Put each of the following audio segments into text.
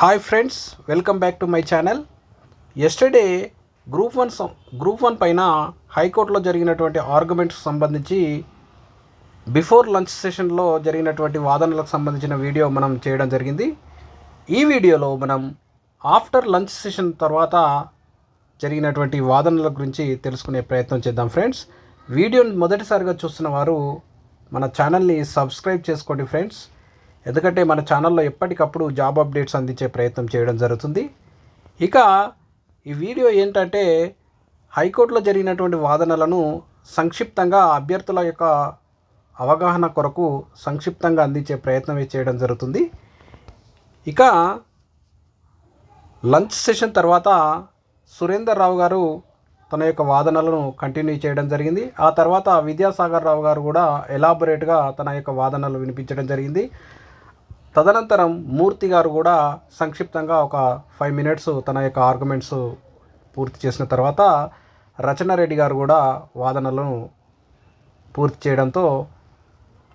Hi friends welcome back to my channel yesterday group one group one పైన హైకోర్టులో జరిగినటువంటి arguments సంబంధించి before lunch సెషన్లో జరిగినటువంటి వాదనలకు సంబంధించిన వీడియో మనం చేయడం జరిగింది. ఈ వీడియోలో మనం ఆఫ్టర్ లంచ్ సెషన్ తర్వాత జరిగినటువంటి వాదనల గురించి తెలుసుకునే ప్రయత్నం చేద్దాం ఫ్రెండ్స్ వీడియోని మొదటిసారిగా చూస్తున్న వారు మన ఛానల్ని సబ్స్క్రైబ్ చేసుకోండి ఫ్రెండ్స్ ఎందుకంటే మన ఛానల్లో ఎప్పటికప్పుడు జాబ్ అప్డేట్స్ అందించే ప్రయత్నం చేయడం జరుగుతుంది. ఇక ఈ వీడియో ఏంటంటే హైకోర్టులో జరిగినటువంటి వాదనలను సంక్షిప్తంగా అభ్యర్థుల యొక్క అవగాహన కొరకు సంక్షిప్తంగా అందించే ప్రయత్నమే చేయడం జరుగుతుంది. ఇక లంచ్ సెషన్ తర్వాత సురేందర్ రావు గారు తన యొక్క వాదనలను కంటిన్యూ చేయడం జరిగింది. ఆ తర్వాత విద్యాసాగర్ రావు గారు కూడా ఎలాబొరేట్గా తన యొక్క వాదనలు వినిపించడం జరిగింది. తదనంతరం మూర్తి గారు కూడా సంక్షిప్తంగా ఒక ఫైవ్ మినిట్స్ తన యొక్క ఆర్గ్యుమెంట్స్ పూర్తి చేసిన తర్వాత రచనారెడ్డి గారు కూడా వాదనలను పూర్తి చేయడంతో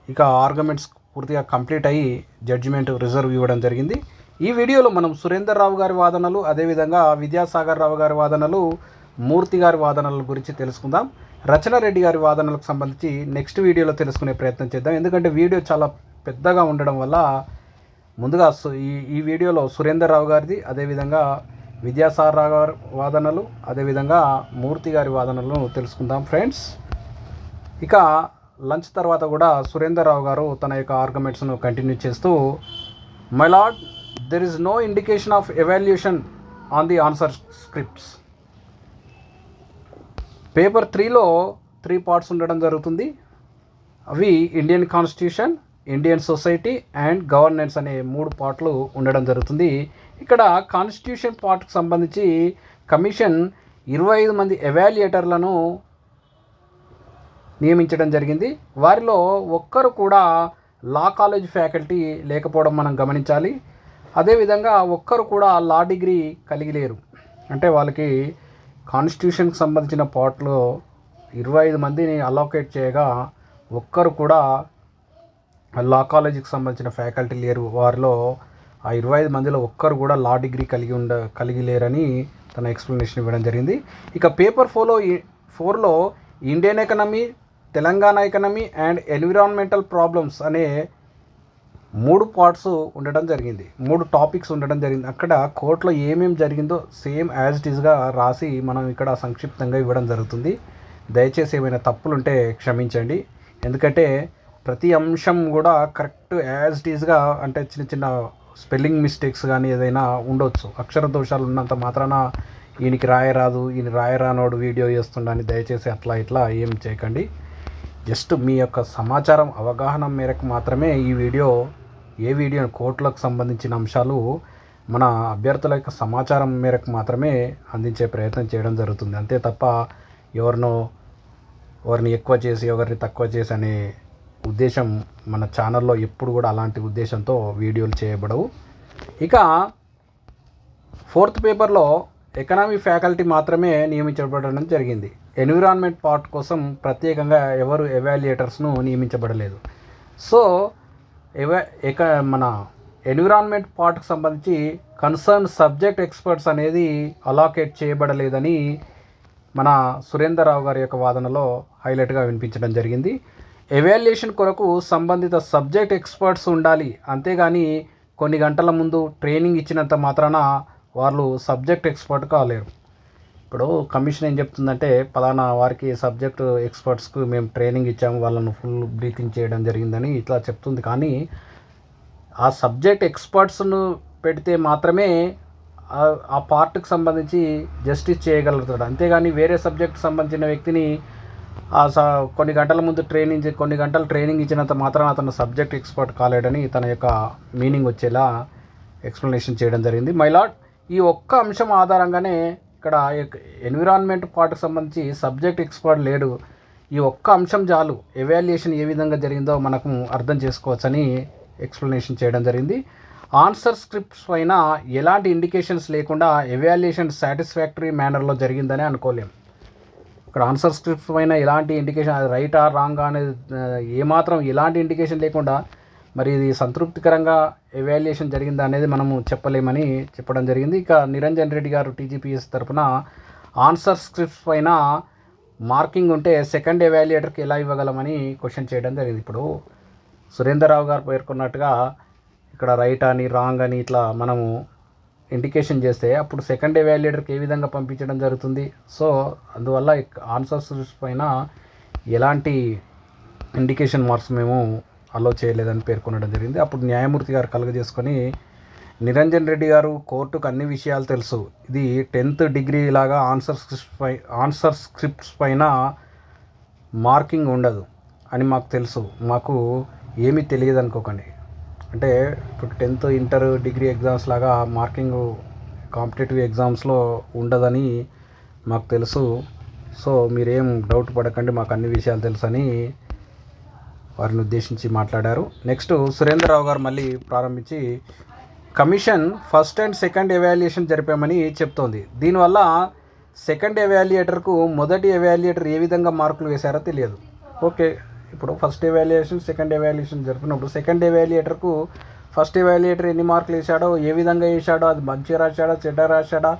ఇక ఆర్గ్యుమెంట్స్ పూర్తిగా కంప్లీట్ అయ్యి జడ్జిమెంట్ రిజర్వ్ ఇవ్వడం జరిగింది. ఈ వీడియోలో మనం సురేందర్ రావు గారి వాదనలు అదేవిధంగా విద్యాసాగర్ రావు గారి వాదనలు మూర్తి గారి వాదనల గురించి తెలుసుకుందాం. రచనారెడ్డి గారి వాదనలకు సంబంధించి నెక్స్ట్ వీడియోలో తెలుసుకునే ప్రయత్నం చేద్దాం. ఎందుకంటే వీడియో చాలా పెద్దగా ఉండడం వల్ల ముందుగా ఈ ఈ వీడియోలో సురేందర్ రావు గారిది అదేవిధంగా విద్యాసార్ రావు గారి వాదనలు అదేవిధంగా మూర్తి గారి వాదనలను తెలుసుకుందాం ఫ్రెండ్స్. ఇక లంచ్ తర్వాత కూడా సురేందర్ రావు గారు తన యొక్క ఆర్గ్యుమెంట్స్ను కంటిన్యూ చేస్తూ my lord there is no indication of evaluation on the answer scripts paper త్రీలో త్రీ పార్ట్స్ ఉండడం జరుగుతుంది. అవి Indian constitution Indian society and governance అనే మూడు పార్ట్లు ఉండడం జరుగుతుంది. ఇక్కడ కాన్స్టిట్యూషన్ పార్ట్కి సంబంధించి కమిషన్ ఇరవై ఐదు మంది ఎవాల్యుయేటర్లను నియమించడం జరిగింది. వారిలో ఒక్కరు కూడా లా కాలేజ్ ఫ్యాకల్టీ లేకపోవడం మనం గమనించాలి. అదేవిధంగా ఒక్కరు కూడా లా డిగ్రీ కలిగి లేరు. అంటే వాళ్ళకి కాన్స్టిట్యూషన్కి సంబంధించిన పార్ట్లో ఇరవై ఐదు మందిని అలోకేట్ చేయగా ఒక్కరు కూడా లా కాలేజీకి సంబంధించిన ఫ్యాకల్టీ లేరు. వారిలో ఆ ఇరవై ఐదు మందిలో ఒక్కరు కూడా లా డిగ్రీ కలిగి ఉండ కలిగి లేరని తన ఎక్స్ప్లెనేషన్ ఇవ్వడం జరిగింది. ఇక పేపర్ ఫోర్లో ఫోర్లో Indian economy Telangana economy and environmental problems అనే మూడు పార్ట్స్ ఉండడం జరిగింది. మూడు టాపిక్స్ ఉండడం జరిగింది. అక్కడ కోర్టులో ఏమేమి జరిగిందో సేమ్ యాజ్ ఇట్ ఈస్గా రాసి మనం ఇక్కడ సంక్షిప్తంగా ఇవ్వడం జరుగుతుంది. దయచేసి ఏమైనా తప్పులుంటే క్షమించండి. ఎందుకంటే ప్రతి అంశం కూడా కరెక్ట్ యాజ్ ఇట్ ఈస్గా అంటే చిన్న చిన్న స్పెల్లింగ్ మిస్టేక్స్ కానీ ఏదైనా ఉండొచ్చు. అక్షర దోషాలు ఉన్నంత మాత్రాన ఈయనకి రాయరాదు ఈయన రాయరానోడు వీడియో చేస్తుండని దయచేసి అట్లా ఇట్లా ఏం చేయకండి. జస్ట్ మీ యొక్క సమాచారం అవగాహన మేరకు మాత్రమే ఈ వీడియో ఏ వీడియో కోర్టులకు సంబంధించిన అంశాలు మన అభ్యర్థుల యొక్క సమాచారం మేరకు మాత్రమే అందించే ప్రయత్నం చేయడం జరుగుతుంది. అంతే తప్ప ఎవరినో ఎవరిని ఎక్కువ చేసి ఎవరిని తక్కువ చేసి అనే ఉద్దేశం మన ఛానల్లో ఎప్పుడు కూడా అలాంటి ఉద్దేశంతో వీడియోలు చేయబడవు. ఇక ఫోర్త్ పేపర్లో ఎకనామీ ఫ్యాకల్టీ మాత్రమే నియమించబడడం జరిగింది. ఎన్విరాన్మెంట్ పార్ట్ కోసం ప్రత్యేకంగా ఎవరు ఎవాల్యుయేటర్స్ను నియమించబడలేదు. సో ఎవ ఎక మన ఎన్విరాన్మెంట్ పార్ట్కి సంబంధించి కన్సర్న్ సబ్జెక్ట్ ఎక్స్పర్ట్స్ అనేది అలాకేట్ చేయబడలేదని మన సురేందర్ రావు గారి యొక్క వాదనలో హైలైట్గా వినిపించడం జరిగింది. ఎవాల్యుయేషన్ కొరకు సంబంధిత సబ్జెక్ట్ ఎక్స్పర్ట్స్ ఉండాలి. అంతేగాని కొన్ని గంటల ముందు ట్రైనింగ్ ఇచ్చినంత మాత్రాన వాళ్ళు సబ్జెక్ట్ ఎక్స్పర్ట్ కాలేరు. ఇప్పుడు కమిషన్ ఏం చెప్తుందంటే పలానా వారికి సబ్జెక్ట్ ఎక్స్పర్ట్స్కి మేము ట్రైనింగ్ ఇచ్చాము వాళ్ళను ఫుల్ బ్రీతింగ్ చేయడం జరిగిందని ఇట్లా చెప్తుంది. కానీ ఆ సబ్జెక్ట్ ఎక్స్పర్ట్స్ను పెడితే మాత్రమే ఆ- పార్ట్కి సంబంధించి జస్టిస్ చేయగలుగుతాడు. అంతేగాని వేరే సబ్జెక్ట్ సంబంధించిన వ్యక్తిని కొన్ని గంటల ముందు ట్రైనింగ్ కొన్ని గంటలు ట్రైనింగ్ ఇచ్చినంత మాత్రం అతను సబ్జెక్ట్ ఎక్స్పర్ట్ కాలేడని తన యొక్క మీనింగ్ వచ్చేలా ఎక్స్ప్లెనేషన్ చేయడం జరిగింది. మైలాడ్ ఈ ఒక్క అంశం ఆధారంగానే ఇక్కడ ఎన్విరాన్మెంట్ పార్ట్కి సంబంధించి సబ్జెక్ట్ ఎక్స్పర్ట్ లేడు. ఈ ఒక్క అంశం చాలు. ఎవాల్యుయేషన్ ఏ విధంగా జరిగిందో మనకు అర్థం చేసుకోవచ్చని ఎక్స్ప్లెనేషన్ చేయడం జరిగింది. ఆన్సర్ స్క్రిప్ట్స్ పైన ఎలాంటి ఇండికేషన్స్ లేకుండా ఎవాల్యుయేషన్ సాటిస్ఫాక్టరీ మేనర్లో జరిగిందని అనుకోలేం. ఇక్కడ ఆన్సర్ స్క్రిప్ట్ పైన ఎలాంటి ఇండికేషన్ అది రైట్ ఆర్ రాంగ్ అనేది ఏమాత్రం ఎలాంటి ఇండికేషన్ లేకుండా మరి ఇది సంతృప్తికరంగా ఎవాల్యుయేషన్ జరిగిందా అనేది మనము చెప్పలేమని చెప్పడం జరిగింది. ఇక నిరంజన్ రెడ్డి గారు టీజీపీఎస్ తరఫున ఆన్సర్ స్క్రిప్ట్స్ పైన మార్కింగ్ ఉంటే సెకండ్ ఎవాల్యుయేటర్కి ఎలా ఇవ్వగలమని క్వశ్చన్ చేయడం జరిగింది. ఇప్పుడు సురేందర్రావు గారు పేర్కొన్నట్టుగా ఇక్కడ రైట్ అని రాంగ్ అని ఇట్లా మనము ఇండికేషన్ చేస్తే అప్పుడు సెకండ్ ఎవాల్యుయేటర్కి ఏ విధంగా పంపించడం జరుగుతుంది? సో అందువల్ల ఆన్సర్స్ పైన ఎలాంటి ఇండికేషన్ మార్క్స్ మేము అలో చేయలేదని పేర్కొనడం జరిగింది. అప్పుడు న్యాయమూర్తి గారు కలుగజేసుకొని నిరంజన్ రెడ్డి గారు కోర్టుకు అన్ని విషయాలు తెలుసు. ఇది టెన్త్ డిగ్రీ లాగా ఆన్సర్ స్క్రిప్ట్స్ పై ఆన్సర్ స్క్రిప్ట్స్ పైన మార్కింగ్ ఉండదు అని మాకు తెలుసు. మాకు ఏమీ తెలియదు అనుకోకండి అంటే ఇప్పుడు టెన్త్ ఇంటర్ డిగ్రీ ఎగ్జామ్స్ లాగా మార్కింగ్ కాంపిటేటివ్ ఎగ్జామ్స్లో ఉండదని మాకు తెలుసు. సో మీరేం డౌట్ పడకండి మాకు అన్ని విషయాలు తెలుసని వారిని ఉద్దేశించి మాట్లాడారు. నెక్స్ట్ సురేంద్రరావు గారు మళ్ళీ ప్రారంభించి commission first and second evaluation జరిపామని చెప్తోంది. దీనివల్ల సెకండ్ ఎవాల్యుయేటర్కు మొదటి ఎవాల్యుయేటర్ ఏ విధంగా మార్కులు వేశారో తెలియదు. ఓకే. జరిపినప్పుడు ఫస్ట్ ఎవాల్యుయేషన్ సెకండ్ ఎవాల్యుయేషన్ జరిపినప్పుడు సెకండ్ ఎవాల్యుయేటర్కు ఫస్ట్ ఎవాల్యుయేటర్ ఎన్ని మార్కులు వేశాడో ఏ విధంగా వేశాడో అది మంచిగా రాశాడా చెడ్డ రాశాడా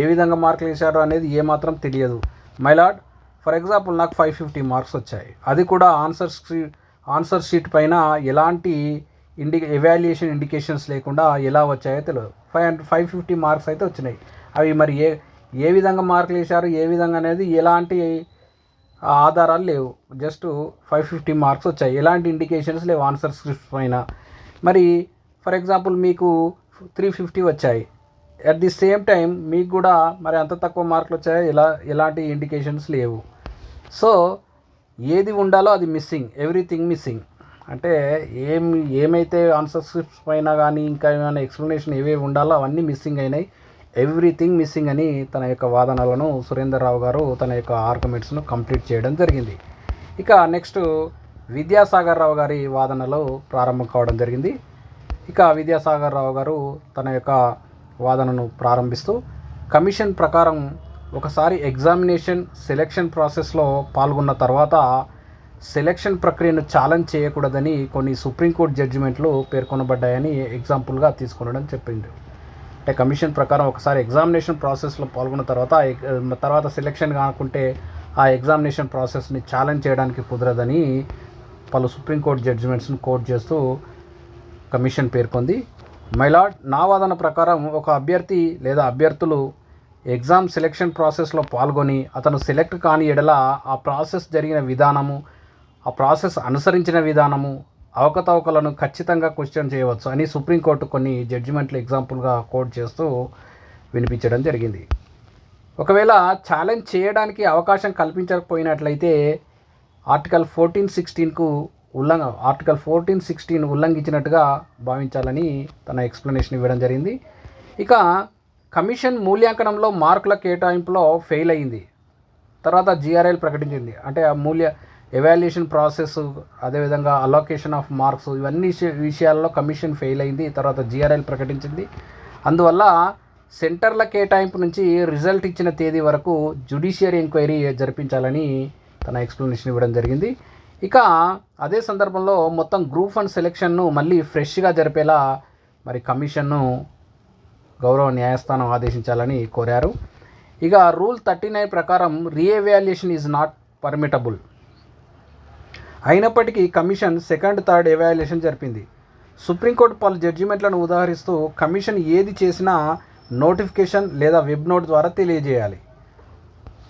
ఏ విధంగా మార్కులు వేశాడో అనేది ఏమాత్రం తెలియదు. మైలాడ్ ఫర్ ఎగ్జాంపుల్ నాకు ఫైవ్ ఫిఫ్టీ మార్క్స్ వచ్చాయి. అది కూడా ఆన్సర్ ఆన్సర్ షీట్ పైన ఎలాంటి ఇండి ఎవాల్యుయేషన్ ఇండికేషన్స్ లేకుండా ఎలా వచ్చాయో తెలియదు. Five hundred five fifty marks అయితే వచ్చినాయి. అవి మరి ఏ ఏ విధంగా మార్కులు వేశారు ఏ విధంగా అనేది ఎలాంటి ఆధారాలు లేవు. జస్ట్ ఫైవ్ ఫిఫ్టీ మార్క్స్ వచ్చాయి. ఎలాంటి ఇండికేషన్స్ లేవు ఆన్సర్ స్క్రిప్ట్ పైన. మరి ఫర్ ఎగ్జాంపుల్ మీకు త్రీ ఫిఫ్టీ వచ్చాయి. అట్ ది సేమ్ టైం మీకు కూడా మరి అంత తక్కువ మార్కులు వచ్చాయో? ఎలా ఎలాంటి ఇండికేషన్స్ లేవు. సో ఏది ఉండాలో అది మిస్సింగ్ ఎవ్రీథింగ్ మిస్సింగ్ అంటే ఏం ఏమైతే ఆన్సర్ స్క్రిప్ట్స్ పైన కానీ ఇంకా ఏమైనా ఎక్స్ప్లెనేషన్ ఏవేవి ఉండాలో అవన్నీ మిస్సింగ్ అయినాయి. ఎవ్రీథింగ్ మిస్సింగ్ అని తన యొక్క వాదనలను సురేందర్రావు గారు తన యొక్క ఆర్గ్యుమెంట్స్ను కంప్లీట్ చేయడం జరిగింది. ఇక నెక్స్ట్ విద్యాసాగర్ రావు గారి వాదనలో ప్రారంభం కావడం జరిగింది. ఇక విద్యాసాగర్ రావు గారు తన యొక్క వాదనను ప్రారంభిస్తూ కమిషన్ ప్రకారం ఒకసారి ఎగ్జామినేషన్ సెలెక్షన్ ప్రాసెస్లో పాల్గొన్న తర్వాత సెలెక్షన్ ప్రక్రియను ఛాలెంజ్ చేయకూడదని కొన్ని సుప్రీంకోర్టు జడ్జిమెంట్లు పేర్కొనబడ్డాయని ఎగ్జాంపుల్గా తీసుకునడం చెప్పింది. అంటే కమిషన్ ప్రకారం ఒకసారి ఎగ్జామినేషన్ ప్రాసెస్లో పాల్గొన్న తర్వాత తర్వాత సెలెక్షన్ కాకుంటే ఆ ఎగ్జామినేషన్ ప్రాసెస్ని ఛాలెంజ్ చేయడానికి కుదరదని పలు సుప్రీంకోర్టు జడ్జిమెంట్స్ను కోర్ట్ చేస్తూ కమిషన్ పేర్కొంది. మైలాడ్ నా వాదన ప్రకారం ఒక అభ్యర్థి లేదా అభ్యర్థులు ఎగ్జామ్ సెలెక్షన్ ప్రాసెస్లో పాల్గొని అతను సెలెక్ట్ కాని ఎడల ఆ ప్రాసెస్ జరిగిన విధానము ఆ ప్రాసెస్ అనుసరించిన విధానము అవకతవకలను ఖచ్చితంగా క్వశ్చన్ చేయవచ్చు అని సుప్రీంకోర్టు కొన్ని జడ్జిమెంట్లు ఎగ్జాంపుల్గా కోట్ చేస్తూ వినిపించడం జరిగింది. ఒకవేళ ఛాలెంజ్ చేయడానికి అవకాశం కల్పించకపోయినట్లయితే ఆర్టికల్ ఫోర్టీన్ సిక్స్టీన్కు ఉల్లంఘ ఆర్టికల్ ఫోర్టీన్ సిక్స్టీన్ ఉల్లంఘించినట్టుగా భావించాలని తన ఎక్స్ప్లెనేషన్ ఇవ్వడం జరిగింది. ఇక కమిషన్ మూల్యాంకనంలో మార్కుల కేటాయింపులో ఫెయిల్ అయింది. తర్వాత జీఆర్ఎల్ ప్రకటించింది. అంటే ఆ మూల్య ఎవాల్యుయేషన్ ప్రాసెస్ అదేవిధంగా అలొకేషన్ ఆఫ్ మార్క్స్ ఇవన్నీ విషయాల్లో కమిషన్ ఫెయిల్ అయింది తర్వాత జిఆర్ఎల్ ప్రకటించింది. అందువల్ల సెంటర్ల కేటాయింపు నుంచి రిజల్ట్ ఇచ్చిన తేదీ వరకు జుడిషియరీ ఎంక్వైరీ జరిపించాలని తన ఎక్స్ప్లెనేషన్ ఇవ్వడం జరిగింది. ఇక అదే సందర్భంలో మొత్తం గ్రూప్ వన్ సెలెక్షన్ను మళ్ళీ ఫ్రెష్గా జరిపేలా మరి కమిషన్ను గౌరవ న్యాయస్థానం ఆదేశించాలని కోరారు. ఇక రూల్ థర్టీ నైన్ ప్రకారం రీఎవాల్యుయేషన్ ఈజ్ నాట్ పర్మిటబుల్ అయినప్పటికీ కమిషన్ సెకండ్ థర్డ్ ఎవాల్యుయేషన్ జరిపింది. సుప్రీంకోర్టు పలు జడ్జిమెంట్లను ఉదాహరిస్తూ కమిషన్ ఏది చేసినా నోటిఫికేషన్ లేదా వెబ్ నోట్ ద్వారా తెలియజేయాలి.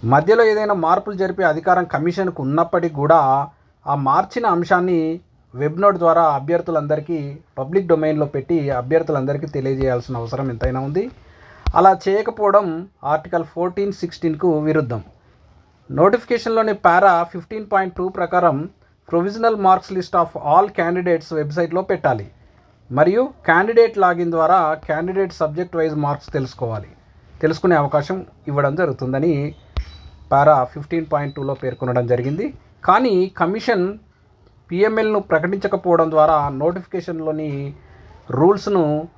మధ్యలో ఏదైనా మార్పులు జరిపే అధికారం కమిషన్కు ఉన్నప్పటికీ కూడా ఆ మార్చిన అంశాన్ని వెబ్ నోట్ ద్వారా అభ్యర్థులందరికీ పబ్లిక్ డొమైన్లో పెట్టి అభ్యర్థులందరికీ తెలియజేయాల్సిన అవసరం ఎంతైనా ఉంది. అలా చేయకపోవడం ఆర్టికల్ ఫోర్టీన్ సిక్స్టీన్కు విరుద్ధం. నోటిఫికేషన్లోని పారా ఫిఫ్టీన్ పాయింట్ టూ ప్రకారం provisional marks list of all candidates వెబ్సైట్లో పెట్టాలి. మరియు క్యాండిడేట్ లాగిన్ ద్వారా క్యాండిడేట్ సబ్జెక్ట్ వైజ్ మార్క్స్ తెలుసుకోవాలి. తెలుసుకునే అవకాశం ఇవ్వడం జరుగుతుందని పారా ఫిఫ్టీన్ పాయింట్ టూలో పేర్కొనడం జరిగింది. కానీ కమిషన్ పిఎంఎల్ను ప్రకటించకపోవడం ద్వారా నోటిఫికేషన్లోని రూల్స్ను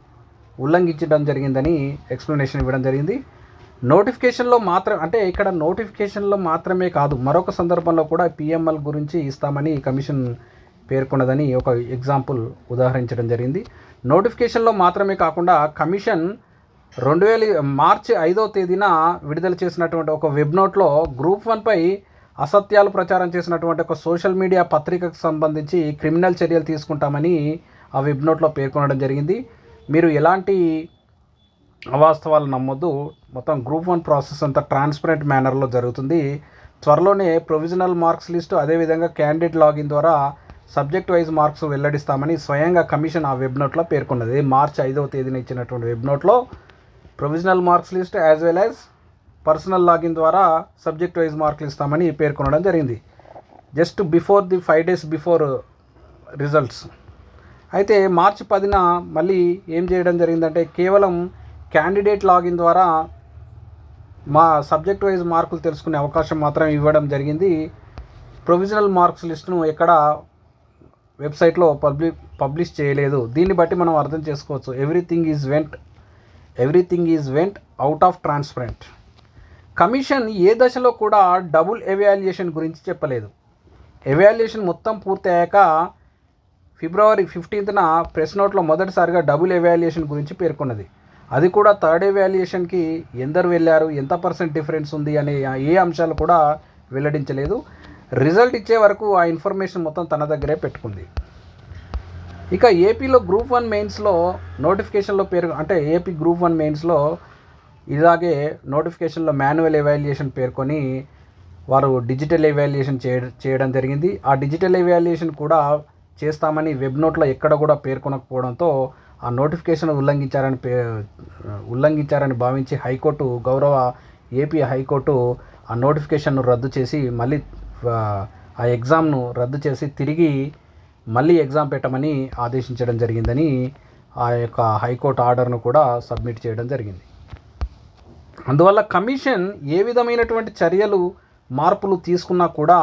ఉల్లంఘించడం జరిగిందని ఎక్స్ప్లెనేషన్ ఇవ్వడం జరిగింది. నోటిఫికేషన్లో మాత్రం అంటే ఇక్కడ నోటిఫికేషన్లో మాత్రమే కాదు మరొక సందర్భంలో కూడా పిఎంఎల్ గురించి ఇస్తామని కమిషన్ పేర్కొన్నదని ఒక ఎగ్జాంపుల్ ఉదాహరించడం జరిగింది. నోటిఫికేషన్లో మాత్రమే కాకుండా కమిషన్ రెండు వేల మార్చి ఐదో తేదీన విడుదల చేసినటువంటి ఒక వెబ్ నోట్లో గ్రూప్ వన్పై అసత్యాలు ప్రచారం చేసినటువంటి ఒక సోషల్ మీడియా పత్రికకు సంబంధించి క్రిమినల్ చర్యలు తీసుకుంటామని ఆ వెబ్ నోట్లో పేర్కొనడం జరిగింది. మీరు ఎలాంటి అవాస్తవాలు నమ్మొద్దు. మొత్తం గ్రూప్ వన్ ప్రాసెస్ అంతా ట్రాన్స్పరెంట్ మేనర్లో జరుగుతుంది. త్వరలోనే ప్రొవిజనల్ మార్క్స్ లిస్టు అదేవిధంగా క్యాండిడేట్ లాగిన్ ద్వారా సబ్జెక్ట్ వైజ్ మార్క్స్ వెల్లడిస్తామని స్వయంగా కమిషన్ ఆ వెబ్ నోట్లో పేర్కొన్నది. మార్చి ఐదవ తేదీన ఇచ్చినటువంటి వెబ్ నోట్లో provisional marks list as well as personal login ద్వారా సబ్జెక్ట్ వైజ్ మార్కులు ఇస్తామని పేర్కొనడం జరిగింది. Just before the five days before results. అయితే మార్చి పదిన మళ్ళీ ఏం చేయడం జరిగిందంటే కేవలం క్యాండిడేట్ లాగిన్ ద్వారా మా సబ్జెక్ట్ వైజ్ మార్కులు తెలుసుకునే అవకాశం మాత్రం ఇవ్వడం జరిగింది. ప్రొవిజనల్ మార్క్స్ లిస్టును ఎక్కడ వెబ్సైట్లో పబ్లి పబ్లిష్ చేయలేదు. దీన్ని బట్టి మనం అర్థం చేసుకోవచ్చు. Everything is went everything is went out of transparent commission ఏ దశలో కూడా డబుల్ ఎవాల్యుయేషన్ గురించి చెప్పలేదు. ఎవాల్యుయేషన్ మొత్తం పూర్తయ్యాక ఫిబ్రవరి ఫిఫ్టీన్త్న ప్రెస్ నోట్లో మొదటిసారిగా డబుల్ ఎవాల్యుయేషన్ గురించి పేర్కొన్నది. అది కూడా థర్డ్ ఎవాల్యుయేషన్కి ఎందరు వెళ్ళారు ఎంత పర్సెంట్ డిఫరెన్స్ ఉంది అనే ఏ అంశాలు కూడా వెల్లడించలేదు. రిజల్ట్ ఇచ్చే వరకు ఆ ఇన్ఫర్మేషన్ మొత్తం తన దగ్గరే పెట్టుకుంది. ఇక ఏపీలో గ్రూప్ వన్ మెయిన్స్లో నోటిఫికేషన్లో పేరు అంటే ఏపీ గ్రూప్ వన్ మెయిన్స్లో ఇలాగే నోటిఫికేషన్లో మాన్యువల్ ఎవాల్యుయేషన్ పేర్కొని వారు డిజిటల్ ఎవాల్యుయేషన్ చేయ చేయడం జరిగింది. ఆ డిజిటల్ ఎవాల్యుయేషన్ కూడా చేస్తామని వెబ్ నోట్లో ఎక్కడ కూడా పేర్కొనకపోవడంతో ఆ నోటిఫికేషన్ ఉల్లంఘించారని పే ఉల్లంఘించారని భావించి హైకోర్టు గౌరవ ఏపీ హైకోర్టు ఆ నోటిఫికేషన్ను రద్దు చేసి మళ్ళీ ఆ, ఎగ్జామ్ను రద్దు చేసి తిరిగి మళ్ళీ ఎగ్జామ్ పెట్టమని ఆదేశించడం జరిగిందని ఆ యొక్క హైకోర్టు ఆర్డర్ను కూడా సబ్మిట్ చేయడం జరిగింది. అందువల్ల కమిషన్ ఏ విధమైనటువంటి చర్యలు మార్పులు తీసుకున్నా కూడా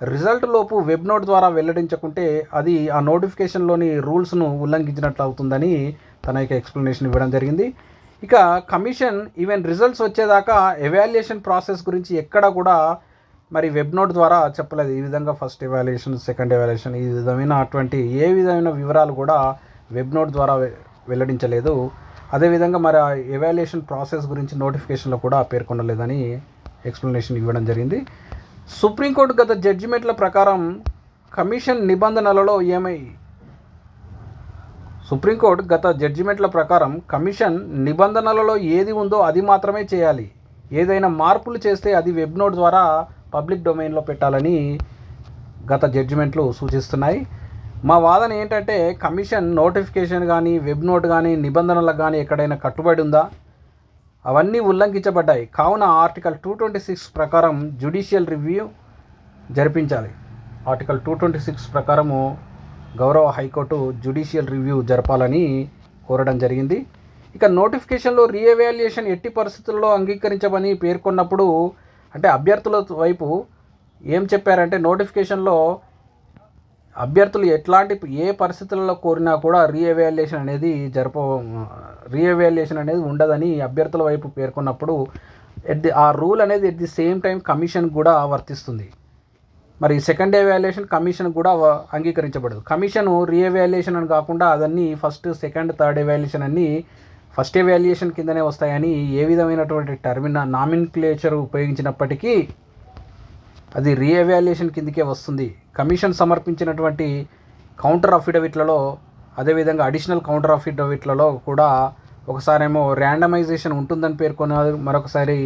రిజల్ట్ లోపు వెబ్ నోట్ ద్వారా వెల్లడించకుంటే అది ఆ నోటిఫికేషన్లోని రూల్స్ను ఉల్లంఘించినట్లు అవుతుందని తన యొక్క ఎక్స్ప్లెనేషన్ ఇవ్వడం జరిగింది. ఇక కమిషన్ ఈవెన్ రిజల్ట్స్ వచ్చేదాకా ఎవాల్యుయేషన్ ప్రాసెస్ గురించి ఎక్కడ కూడా మరి వెబ్ నోట్ ద్వారా చెప్పలేదు. ఈ విధంగా ఫస్ట్ ఎవాల్యుయేషన్ సెకండ్ ఎవాల్యుయేషన్ ఈ విధమైన అటువంటి ఏ విధమైన వివరాలు కూడా వెబ్ నోట్ ద్వారా వెల్లడించలేదు. అదేవిధంగా మరి ఆ ఎవాల్యుయేషన్ ప్రాసెస్ గురించి నోటిఫికేషన్లో కూడా పేర్కొనలేదని ఎక్స్ప్లెనేషన్ ఇవ్వడం జరిగింది. సుప్రీంకోర్టు గత జడ్జిమెంట్ల ప్రకారం కమిషన్ నిబంధనలలో ఏమై సుప్రీంకోర్టు గత జడ్జిమెంట్ల ప్రకారం కమిషన్ నిబంధనలలో ఏది ఉందో అది మాత్రమే చేయాలి. ఏదైనా మార్పులు చేస్తే అది వెబ్ నోట్ ద్వారా పబ్లిక్ డొమైన్లో పెట్టాలని గత జడ్జిమెంట్లు సూచిస్తున్నాయి. మా వాదన ఏంటంటే కమిషన్ నోటిఫికేషన్ కానీ వెబ్ నోట్ కానీ నిబంధనలకు కానీ ఎక్కడైనా కట్టుబడి ఉందా? అవన్నీ ఉల్లంఘించబడ్డాయి. కావున ఆర్టికల్ టూ ట్వంటీ సిక్స్ ప్రకారం జ్యుడిషియల్ రివ్యూ జరిపించాలి. ఆర్టికల్ టూ ట్వంటీ సిక్స్ ప్రకారము గౌరవ హైకోర్టు జ్యుడిషియల్ రివ్యూ జరపాలని కోరడం జరిగింది. ఇక నోటిఫికేషన్లో రీఎవాల్యుయేషన్ ఎట్టి పరిస్థితుల్లో అంగీకరించమని పేర్కొన్నప్పుడు అంటే అభ్యర్థుల వైపు ఏం చెప్పారంటే నోటిఫికేషన్లో అభ్యర్థులు ఎట్లాంటి ఏ పరిస్థితులలో కోరినా కూడా రీఎవాల్యుయేషన్ అనేది జరప రీఎవాల్యుయేషన్ అనేది ఉండదని అభ్యర్థుల వైపు పేర్కొన్నప్పుడు ఎట్ ది ఆ రూల్ అనేది at the same time commission కూడా వర్తిస్తుంది. మరి సెకండ్ ఎవాల్యుయేషన్ కమిషన్ కూడా అంగీకరించబడదు. కమిషన్ రీఎవాల్యుయేషన్ అని కాకుండా అదన్నీ ఫస్ట్ సెకండ్ థర్డ్ ఎవాల్యుయేషన్ అన్నీ ఫస్ట్ ఎవాల్యుయేషన్ కిందనే వస్తాయని ఏ విధమైనటువంటి టర్మిన నామిన్క్లేచర్ ఉపయోగించినప్పటికీ అది రీఎవాల్యుయేషన్ కిందకే వస్తుంది. కమిషన్ సమర్పించినటువంటి కౌంటర్ అఫిడవిట్లలో అదేవిధంగా అడిషనల్ కౌంటర్ అఫిడవిట్లలో కూడా ఒకసారేమో ర్యాండమైజేషన్ ఉంటుందని పేర్కొన్నారు మరొకసారి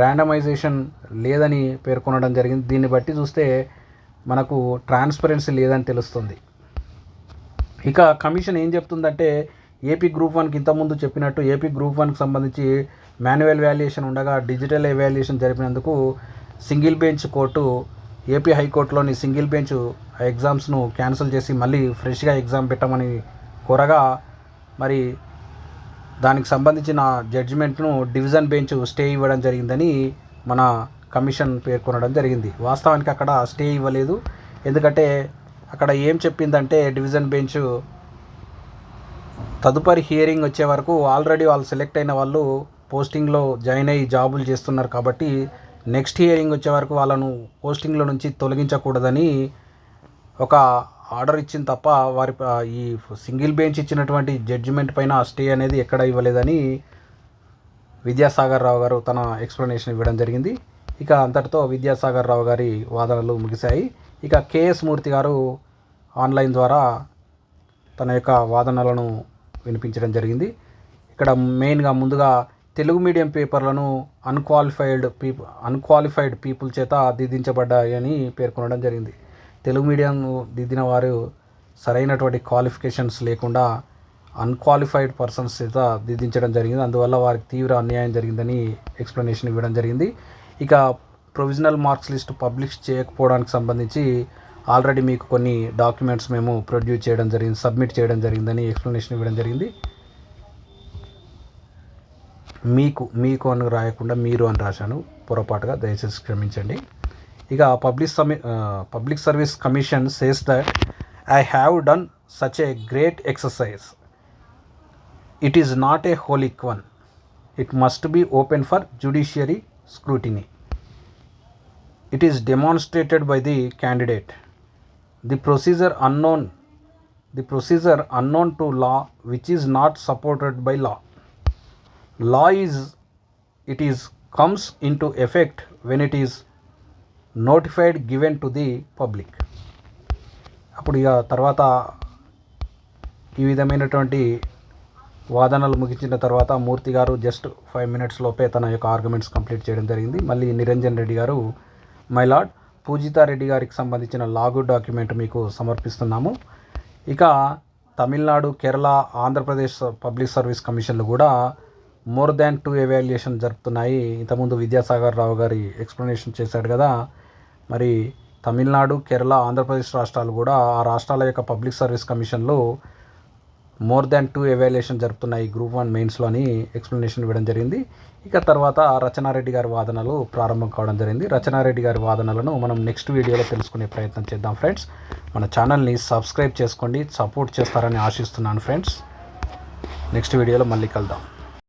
ర్యాండమైజేషన్ లేదని పేర్కొనడం జరిగింది. దీన్ని బట్టి చూస్తే మనకు ట్రాన్స్పరెన్సీ లేదని తెలుస్తుంది. ఇక కమిషన్ ఏం చెప్తుందంటే ఏపీ గ్రూప్ వన్కి ఇంతకుముందు చెప్పినట్టు ఏపీ గ్రూప్ వన్కి సంబంధించి మాన్యువల్ వాల్యుయేషన్ ఉండగా డిజిటల్ ఎవాల్యుయేషన్ జరిపినందుకు సింగిల్ బెంచ్ కోర్టు ఏపీ హైకోర్టులోని సింగిల్ బెంచ్ ఆ ఎగ్జామ్స్ను క్యాన్సిల్ చేసి మళ్ళీ ఫ్రెష్గా ఎగ్జామ్ పెట్టమని కోరగా మరి దానికి సంబంధించిన జడ్జిమెంట్ను డివిజన్ బెంచ్ స్టే ఇవ్వడం జరిగిందని మన కమిషన్ పేర్కొనడం జరిగింది. వాస్తవానికి అక్కడ స్టే ఇవ్వలేదు. ఎందుకంటే అక్కడ ఏం చెప్పిందంటే డివిజన్ బెంచ్ తదుపరి హియరింగ్ వచ్చే వరకు ఆల్రెడీ వాళ్ళు సెలెక్ట్ అయిన వాళ్ళు పోస్టింగ్లో జాయిన్ అయ్యి జాబులు చేస్తున్నారు కాబట్టి నెక్స్ట్ హియరింగ్ వచ్చే వరకు వాళ్ళను పోస్టింగ్లో నుంచి తొలగించకూడదని ఒక ఆర్డర్ ఇచ్చింది తప్ప వారి ఈ సింగిల్ బెంచ్ ఇచ్చినటువంటి జడ్జిమెంట్ పైన స్టే అనేది ఎక్కడ ఇవ్వలేదని విద్యాసాగర్ రావు గారు తన ఎక్స్ప్లెనేషన్ ఇవ్వడం జరిగింది. ఇక అంతటితో విద్యాసాగర్ రావు గారి వాదనలు ముగిశాయి. ఇక కేఎస్ మూర్తి గారు ఆన్లైన్ ద్వారా తన యొక్క వాదనలను వినిపించడం జరిగింది. ఇక్కడ మెయిన్గా ముందుగా తెలుగు మీడియం పేపర్లను అన్క్వాలిఫైడ్ పీపుల్ అన్క్వాలిఫైడ్ పీపుల్ చేత దిద్దించబడ్డాయని పేర్కొనడం జరిగింది. తెలుగు మీడియం దిద్దిన వారు సరైనటువంటి క్వాలిఫికేషన్స్ లేకుండా అన్క్వాలిఫైడ్ పర్సన్స్ చేత దిద్దించడం జరిగింది. అందువల్ల వారికి తీవ్ర అన్యాయం జరిగిందని ఎక్స్ప్లెనేషన్ ఇవ్వడం జరిగింది. ఇక ప్రొవిజనల్ మార్క్స్ లిస్ట్ పబ్లిష్ చేయకపోవడానికి సంబంధించి ఆల్రెడీ మీకు కొన్ని డాక్యుమెంట్స్ మేము ప్రొడ్యూస్ చేయడం జరిగింది సబ్మిట్ చేయడం జరిగిందని ఎక్స్ప్లెనేషన్ ఇవ్వడం జరిగింది. మీకు మీకు అని రాయకుండా మీరు అని రాశాను. పొరపాటుగా దయచేసి క్షమించండి. ఇక public Sumi public service commission says that I have done such a great exercise it is not a holistic one it must be open for judiciary scrutiny it is demonstrated by the candidate the procedure unknown the procedure unknown to law which is not supported by law law is it is comes into effect when it is notified given to the public. అప్పుడు ఇక తర్వాత ఈ విధమైనటువంటి వాదనలు ముగించిన తర్వాత మూర్తి గారు just five minutes లోపే తన యొక్క ఆర్గ్యుమెంట్స్ కంప్లీట్ చేయడం జరిగింది. మళ్ళీ నిరంజన్ రెడ్డి గారు మై లార్డ్ పూజితారెడ్డి గారికి సంబంధించిన లాగు డాక్యుమెంట్ మీకు సమర్పిస్తున్నాము. ఇక తమిళనాడు కేరళ ఆంధ్రప్రదేశ్ పబ్లిక్ సర్వీస్ కమిషన్లు కూడా మోర్ దాన్ టూ ఎవాల్యుయేషన్ జరుపుతున్నాయి. ఇంతకుముందు విద్యాసాగర్ రావు గారి ఎక్స్ప్లెనేషన్ చేశాడు కదా. మరి తమిళనాడు కేరళ ఆంధ్రప్రదేశ్ రాష్ట్రాలు కూడా ఆ రాష్ట్రాల యొక్క పబ్లిక్ సర్వీస్ కమిషన్లు మోర్ దాన్ టూ ఎవాల్యుయేషన్ జరుపుతున్నాయి. గ్రూప్ వన్ మెయిన్స్లో అని ఎక్స్ప్లెనేషన్ ఇవ్వడం జరిగింది. ఇక తర్వాత రచనారెడ్డి గారి వాదనలు ప్రారంభం కావడం జరిగింది. రచనారెడ్డి గారి వాదనలను మనం నెక్స్ట్ వీడియోలో తెలుసుకునే ప్రయత్నం చేద్దాం ఫ్రెండ్స్. మన ఛానల్ని సబ్స్క్రైబ్ చేసుకోండి సపోర్ట్ చేస్తారని ఆశిస్తున్నాను ఫ్రెండ్స్. నెక్స్ట్ వీడియోలో మళ్ళీ కలుద్దాం.